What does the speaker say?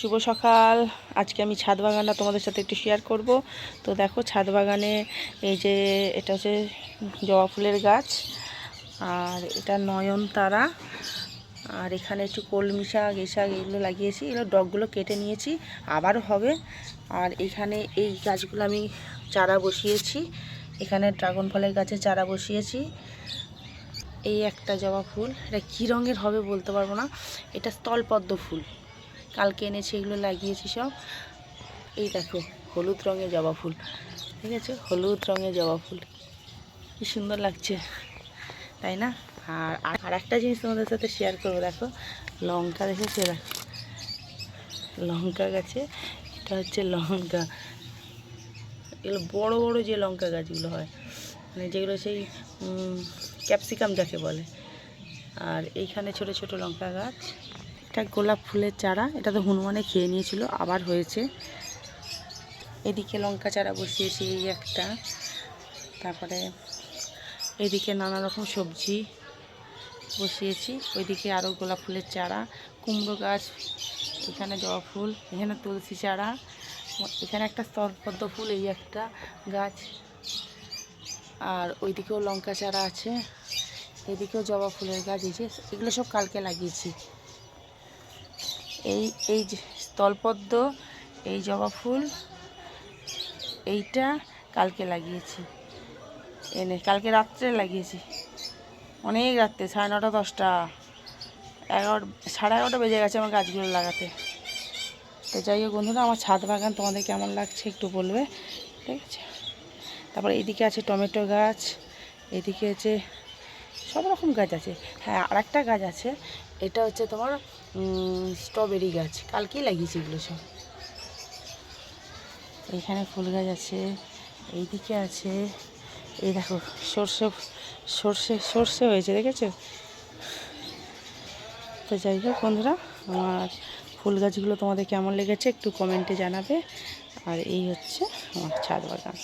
শুভ সকাল। আজকে আমি ছাদ বাগানটা তোমাদের সাথে একটু শেয়ার করব। তো দেখো, ছাদ বাগানে এই যে এটা হচ্ছে জবা ফুলের গাছ, আর এটা নয়নতারা, আর এখানে একটু কলমি শাক, এই শাক এগুলো লাগিয়েছি, এগুলো ডগগুলো কেটে নিয়েছি, আবারও হবে। আর এখানে এই গাছগুলো আমি চারা বসিয়েছি, এখানে ড্রাগন ফলের গাছে চারা বসিয়েছি। এই একটা জবা ফুল, এটা কী রঙের হবে বলতে পারব না, এটা স্থলপদ্ম ফুল। কালকে এনেছি, এগুলো লাগিয়েছি সব। এই দেখো, হলুদ রঙের জবা ফুল, ঠিক আছে? হলুদ রঙের জবা ফুল। কি সুন্দর লাগছে, তাই না? আর আর একটা জিনিস তোমাদের সাথে শেয়ার করব, দেখো, লঙ্কা দেখেছ? দেখো, লঙ্কা গাছে, এটা হচ্ছে লঙ্কা। এগুলো বড় বড় যে লঙ্কা গাছগুলো হয় মানে যেগুলো সেই ক্যাপসিকাম যাকে বলে। আর এইখানে ছোট ছোট লঙ্কা গাছ। এটা গোলাপ ফুলের চারা, এটা তো হনুমানে খেয়ে নিয়েছিল, আবার হয়েছে। এদিকে লঙ্কা চারা বসিয়েছি এই একটা। তারপরে এদিকে নানা রকম সবজি বসিয়েছি, ওইদিকে আরও গোলাপ ফুলের চারা, কুমড়ো গাছ, এখানে জবা ফুল, এখানে তুলসী চারা, এখানে একটা স্তরপদ্ম ফুল, এই একটা গাছ। আর ওইদিকেও লঙ্কা চারা আছে, এদিকেও জবা ফুলের গাছ, এই যে এগুলো সব কালকে লাগিয়েছি। এই এই স্থলপদ্ম, এই জবা ফুল, এইটা কালকে লাগিয়েছি। এনে কালকে রাত্রে লাগিয়েছি। অনেক রাত্রে, সাড়ে নটা, দশটা, এগারো, সাড়ে এগারোটা বেজে গেছে আমার গাছগুলো লাগাতে। তো যাই হোক বন্ধুরা, আমার ছাদ বাগান তোমাদের কেমন লাগছে একটু বলবে, ঠিক আছে? তারপর এদিকে আছে টমেটো গাছ, এদিকে আছে সব রকম গাছ আছে। হ্যাঁ আর একটা গাছ আছে, এটা হচ্ছে তোমার স্ট্রবেরি গাছ। কালকেই লাগিয়েছি এগুলো সব। এইখানে ফুল গাছ আছে, এইদিকে আছে, এই দেখো, সর্ষে সর্ষে সর্ষে হয়েছে, দেখেছ? তো যাই হোক বন্ধুরা, আমার ফুল গাছগুলো তোমাদের কেমন লেগেছে একটু কমেন্টে জানাবে। আর এই হচ্ছে আমার ছাদ বাগান।